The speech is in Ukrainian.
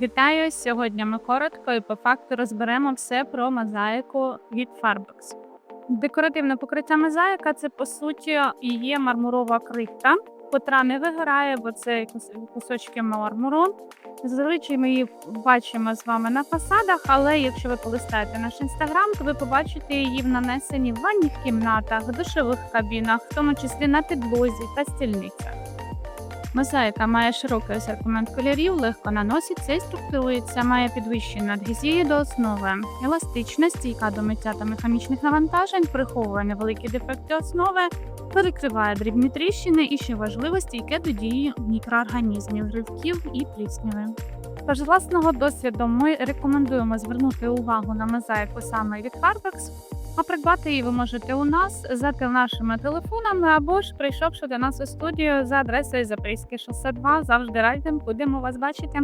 Вітаю! Сьогодні ми коротко і по факту розберемо все про мозаїку від Farbex. Декоративне покриття мозаїка це по суті і є мармурова крихта, котра не вигорає, бо це кус- кусочки мармуру. Зазвичай ми її бачимо з вами на фасадах, але якщо ви полистаєте наш інстаграм, то ви побачите її в нанесенні в ванних кімнатах, душових кабінах, в тому числі на підлозі та стільницях. Мозаїка має широкий асортимент кольорів, легко наноситься і структурується, має підвищену адгезію до основи, еластичність, стійка до миття та механічних навантажень, приховує невеликі дефекти основи, перекриває дрібні тріщини і ще важливо стійке до дії мікроорганізмів, гривків і плісняви. Тож з власного досвіду ми рекомендуємо звернути увагу на мозаїку саме від Farbex, а придбати її ви можете у нас за нашими телефонами або ж прийшовши до нас у студію за адресою Запорізьке шосе 2. Завжди радим, будемо вас бачити.